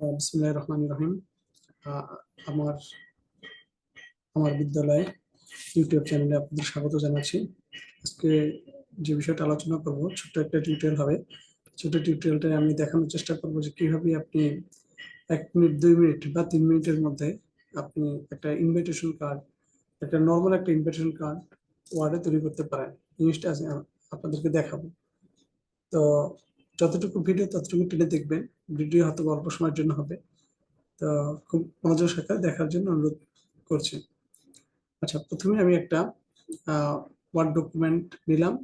বিসমুল্লাহ রহমান রহিম। আমার আমার বিদ্যালয়ে ইউটিউব চ্যানেলে আপনাদের স্বাগত জানাচ্ছি। আজকে যে বিষয়টা আলোচনা করব, ছোট্ট একটা টিউটোরিয়াল হবে। ছোট টিউটোরিয়ালটায় আমি দেখানোর চেষ্টা করব যে কীভাবে আপনি এক মিনিট, দুই মিনিট বা তিন মিনিটের মধ্যে আপনি একটা ইনভিটেশন কার্ড একটা নর্মাল একটা ইনভিটেশন কার্ড ওয়ার্ডে তৈরি করতে পারেন। জিনিসটা আপনাদেরকে দেখাবো। তো যতটুকু ভিডিও, ততটুকু টেনে দেখবেন। ভিডিও হয়তো অল্প সময়ের জন্য হবে। তো খুব মনোযোগ সহকারে দেখার জন্য অনুরোধ করছি। আচ্ছা প্রথমে আমি একটা ওয়ার্ড ডকুমেন্ট নিলাম,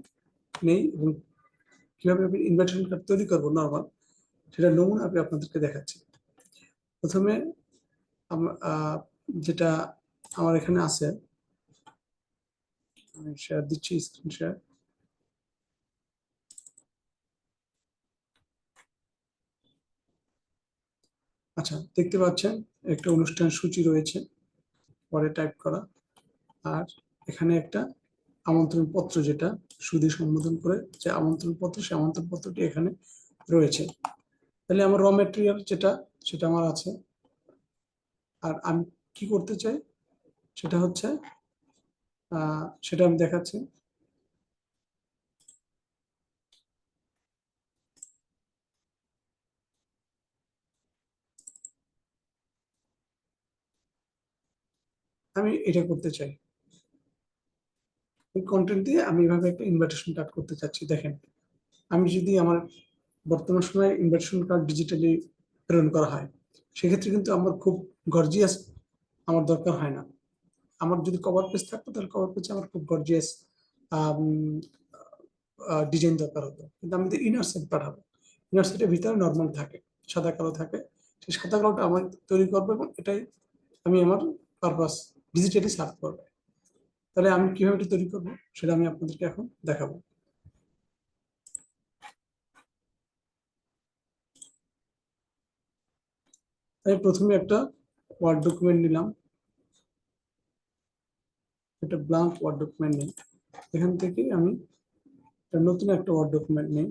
নেই এবং কীভাবে আমি ইনভাইটেশন কার্ড তৈরি করব নর্মাল সেটা নমুনা আমি আপনাদেরকে দেখাচ্ছি। প্রথমে যেটা আমার এখানে আছে শেয়ার দিচ্ছি স্ক্রিন শেয়ার আচ্ছা দেখতে পাচ্ছেন, একটা অনুষ্ঠান সূচি রয়েছে, পরে টাইপ করা। আর এখানে একটা আমন্ত্রণ পত্র যেটা সুদী সম্বোধন করে যে আমন্ত্রণ পত্র সে আমন্ত্রণ পত্রটি এখানে রয়েছে। তাহলে আমার র মেটেরিয়াল যেটা, সেটা আমার আছে। আর আমি কি করতে চাই? সেটা হচ্ছে সেটা আমি দেখাচ্ছি। আমি এটা করতে চাই। এই কন্টেন্ট দিয়ে আমি এভাবে একটা ইনভাইটেশন কার্ড করতে চাচ্ছি, দেখেন। আমি যদি আমার বর্তমান সময়ে ইনভাইটেশন কার্ড ডিজিটালি প্রেরণ করা হয়, সেক্ষেত্রে কিন্তু আমার খুব গর্জিয়াস আমার দরকার হয় না। আমার যদি কভার পেজ থাকতো, তাহলে কভার পেজে আমার খুব গর্জিয়াস ডিজাইন দরকার হতো। কিন্তু আমি ইনার সেট পাঠাবো। ইনার সেটের ভিতরে নর্মাল থাকে, সাদা কালো থাকে। সেই সাদা কালোটা আমার তৈরি করব এবং এটাই আমি আমার পারপাস ডিজিটালি সার্ভ করবে। তাহলে আমি কীভাবে এটা তৈরি করব? সেটা আমি আপনাদেরকে এখন দেখাবো। আমি প্রথমে একটা ওয়ার্ড ডকুমেন্ট নিলাম। একটা ব্লাঙ্ক ওয়ার্ড ডকুমেন্ট নিই। এখান থেকে আমি নতুন একটা ওয়ার্ড ডকুমেন্ট নিই।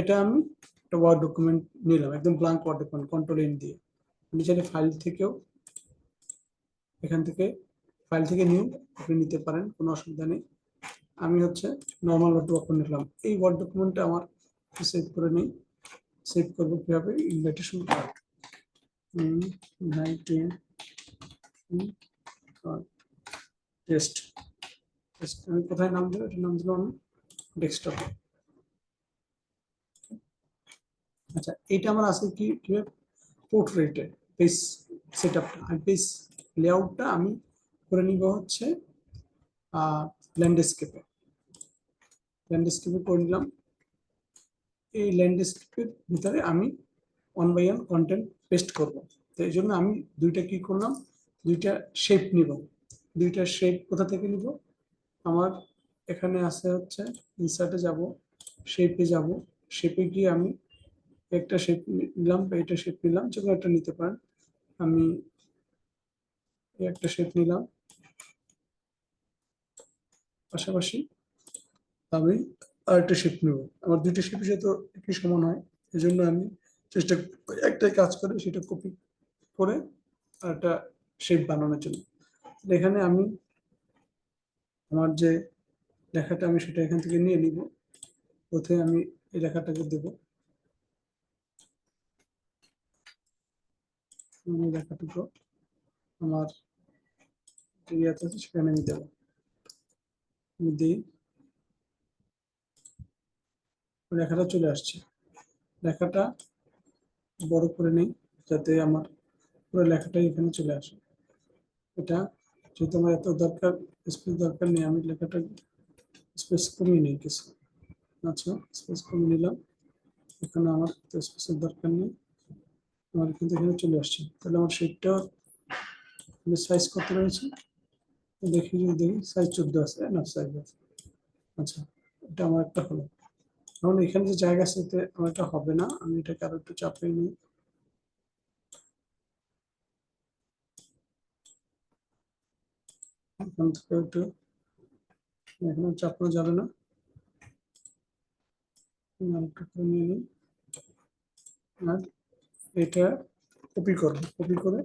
এটা আমি একটা ওয়ার্ড ডকুমেন্ট নিলাম, একদম blank word document control N দিয়ে। আপনি চাইলে ফাইল থেকেও, এখান থেকে ফাইল থেকে নিউ আপনি নিতে পারেন, কোনো অসুবিধা নেই। আমি হচ্ছে নর্মাল ওয়ার্ড ডকুমেন্ট নিলাম। এই ওয়ার্ড ডকুমেন্টটা আমার সেভ করে নিই। সেভ করব কীভাবে? ইনভাইটেশন কার্ড টেস্ট টেস্ট আমি কোথায় নাম দেবো এটা নাম দিলাম আমি ডেস্কটপে আচ্ছা এটা আমার আছে কি, কীভাবে পোর্ট্রেটে পেজ সেট আপটা পেজ লেআউটটা আমি করে নিব হচ্ছে ল্যান্ডস্কেপে ল্যান্ডস্কেপে করে নিলাম। এই ল্যান্ডস্কেপের ভিতরে আমি one by one content paste করব। তো এই জন্য আমি দুইটা কি করলাম, দুইটা শেপ নিব। দুইটা শেপ কোথা থেকে নিব? আমার এখানে আছে হচ্ছে ইনসার্টে যাব শেপে যাব শেপে গিয়ে আমি একটা শেপ নিলাম বা এটা শেপ নিলাম, যে কোনো একটা নিতে পারেন। আমি একটা শেপ নিলাম। পাশাপাশি আমি আরেকটা শেপ নেব। আমার দুইটা শেপ যেহেতু একই সমান হয় এই জন্য আমি চেষ্টা একটাই কাজ করে, সেটা কপি করে আর একটা শেপ বানানোর জন্য। এখানে আমি আমার যে লেখাটা আমি সেটা এখান থেকে নিয়ে নিব। প্রথমে আমি এই লেখাটাকে দেবো। আমি লেখাটুকু আমার আছে, সেখানে আমি দেবো। আমি দিই। লেখাটা চলে আসছে। লেখাটা বড় করে নেই, যাতে আমার পুরো লেখাটাই এখানে চলে আসে। এটা যেহেতু আমার এত দরকার স্পেস দরকার নেই, আমি লেখাটা স্পেস কমিয়ে নিই কিছু। আচ্ছা স্পেস কমিয়ে নিলাম। এখানে আমার স্পেসের দরকার নেই। আমার কিন্তু এখানে চলে আসছে তাহলে আমার শেপটা সাইজ কত রয়েছে? দেখি যদি দেখি সাইজ চোদ্দ আছে, না সাইজ আছে। আচ্ছা এটা আমার একটা হলো। এখন এখানে যে জায়গা আছে আমার এটা হবে না। আমি এটাকে আরও একটু চাপিয়ে নিই। এখান থেকে একটু, এখানে চাপানো যাবে না। করে নিয়ে নিই। আর এটা কপি করব কপি করে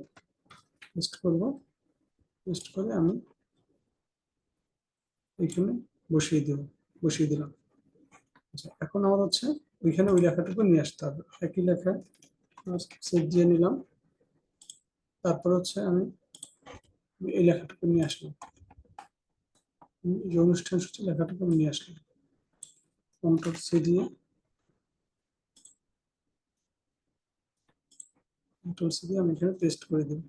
পেস্ট করব। পেস্ট করে আমি এখানে বসিয়ে দেব, বসিয়ে দিলাম। আচ্ছা এখন আমার হচ্ছে ওইখানে ওই লেখাটুকু নিয়ে আসতে হবে। একই লেখা সেট দিয়ে নিলাম। তারপর হচ্ছে আমি এই লেখাটুকু নিয়ে আসলাম। অনুষ্ঠান সূচি লেখাটুকু নিয়ে আসলাম। কন্ট্রোল সি দিয়ে কন্ট্রোল সি দিয়ে আমি এখানে পেস্ট করে দেব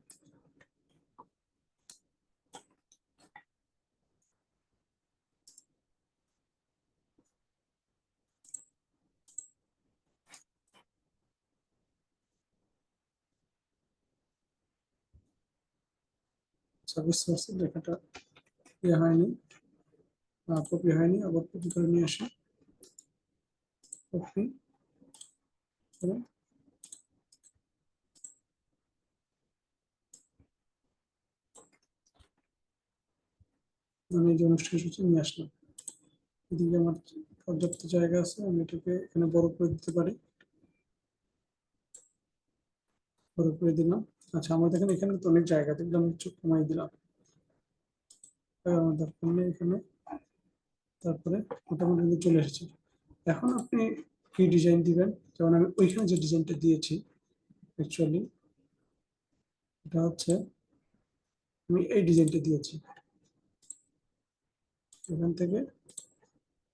সার্ভিস সোর্সের লেখাটা ইয়ে হয়নি কপি হয়নি আবার কপি করে নিয়ে আসি কপি আমি এই যে অনুষ্ঠান সূচি নিয়ে আসলাম। এদিকে আমার পর্যাপ্ত জায়গা আছে, আমি এটাকে এখানে বড় করে দিতে পারি। বড় করে দিলাম। আচ্ছা আমাদের এখানে এখানে তো অনেক জায়গা, দেখলাম একটু কমাই দিলাম। আমার দরকার নেই এখানে। তারপরে মোটামুটি কিন্তু চলে এসেছে। এখন আপনি কি ডিজাইন দিবেন? যেমন আমি ওইখানে যে ডিজাইনটা দিয়েছি অ্যাকচুয়ালি এটা হচ্ছে আমি এই ডিজাইনটা দিয়েছি। এখান থেকে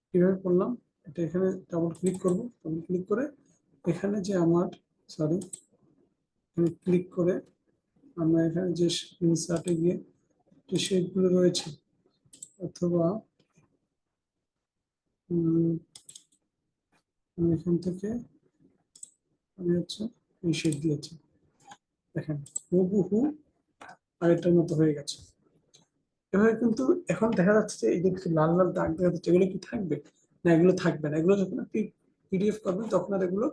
কীভাবে করলাম। এটা এখানে ডাবল ক্লিক করব। ডাবল ক্লিক করে এখানে যে আমার সরি এখানে ক্লিক করে আমরা এখানে যে ইনসার্টে গিয়ে যে শেপগুলো রয়েছে অথবা আমি এখান থেকে আমি হচ্ছে এই শেপ দিয়েছি। দেখেন, হুবহু আগেরটার মতো হয়ে গেছে। এভাবে কিন্তু এখন দেখা যাচ্ছে যে এই যে কিছু লাল লাল দাগ দেখা যাচ্ছে, এগুলো কি থাকবে? না, এগুলো থাকবে না। এগুলো যখন আপনি পিডিএফ করবেন, তখন আর এগুলো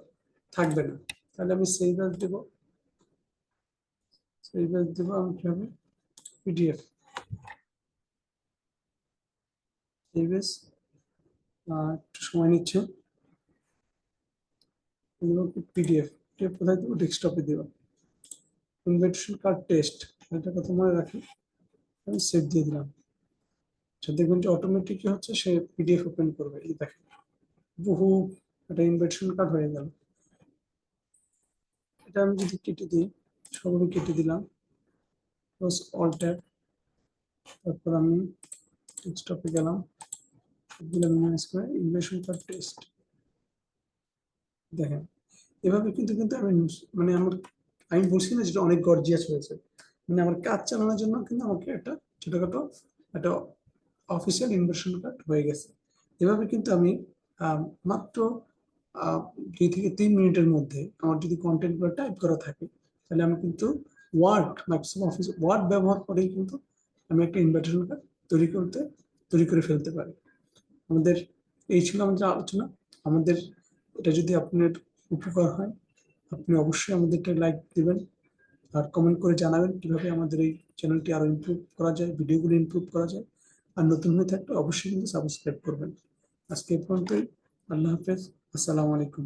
থাকবে না। তাহলে আমি সেই ব্যাস দেব। সেই ব্যাস দেবো আমি কি হবে পিডিএফ সেই ব্যাস একটু সময় নিচ্ছে। পিডিএফ পিডিএফ কোথায় দেবো? ডেস্কটপে দেবো। ইনভিটেশন কার্ড টেস্ট এটা কথা মনে রাখি। আমি সেভ দিয়ে দিলাম। দেখবেন যে অটোমেটিক হচ্ছে, সে পিডিএফ ওপেন করবে। এই দেখেন, বহু একটা ইনভিটেশন কার্ড হয়ে গেল। এটা আমি যদি কেটে দিই, সবগুলো কেটে দিলাম। প্লাস অল তারপর আমি ডেস্কটপে গেলাম। দিলাম ম্যানেজ করে ইনভিটেশন কার্ড টেস্ট দেখেন, এভাবে কিন্তু কিন্তু আমি মানে আমার, আমি বলছি না যেটা অনেক গর্জিয়াস হয়েছে। মানে আমার কাজ চালানোর জন্য কিন্তু আমাকে একটা ছোটখাটো একটা অফিসিয়াল ইনভার্সন কার্ড হয়ে গেছে। এভাবে কিন্তু আমি মাত্র দুই থেকে তিন মিনিটের মধ্যে আমার যদি কন্টেন্টগুলো টাইপ করা থাকে, তাহলে আমি কিন্তু ওয়ার্ড মাইক্রোসফট অফিস ওয়ার্ড ব্যবহার করেই কিন্তু আমি একটা ইনভার্টেশন কার্ড তৈরি করতে, তৈরি করে ফেলতে পারি। আমাদের, এই ছিল আমাদের আলোচনা। আমাদের, এটা যদি আপনার উপকার হয়, আপনি অবশ্যই আমাদেরকে লাইক দিবেন। আর কমেন্ট করে জানাবেন কীভাবে আমাদের এই চ্যানেলটি আরও ইমপ্রুভ করা যায় ভিডিওগুলো ইমপ্রুভ করা যায়। আর নতুন হয়ে থাকলে অবশ্যই কিন্তু সাবস্ক্রাইব করবেন। আজকে এই পর্যন্তই। আল্লাহ হাফেজ। আসসালামু আলাইকুম।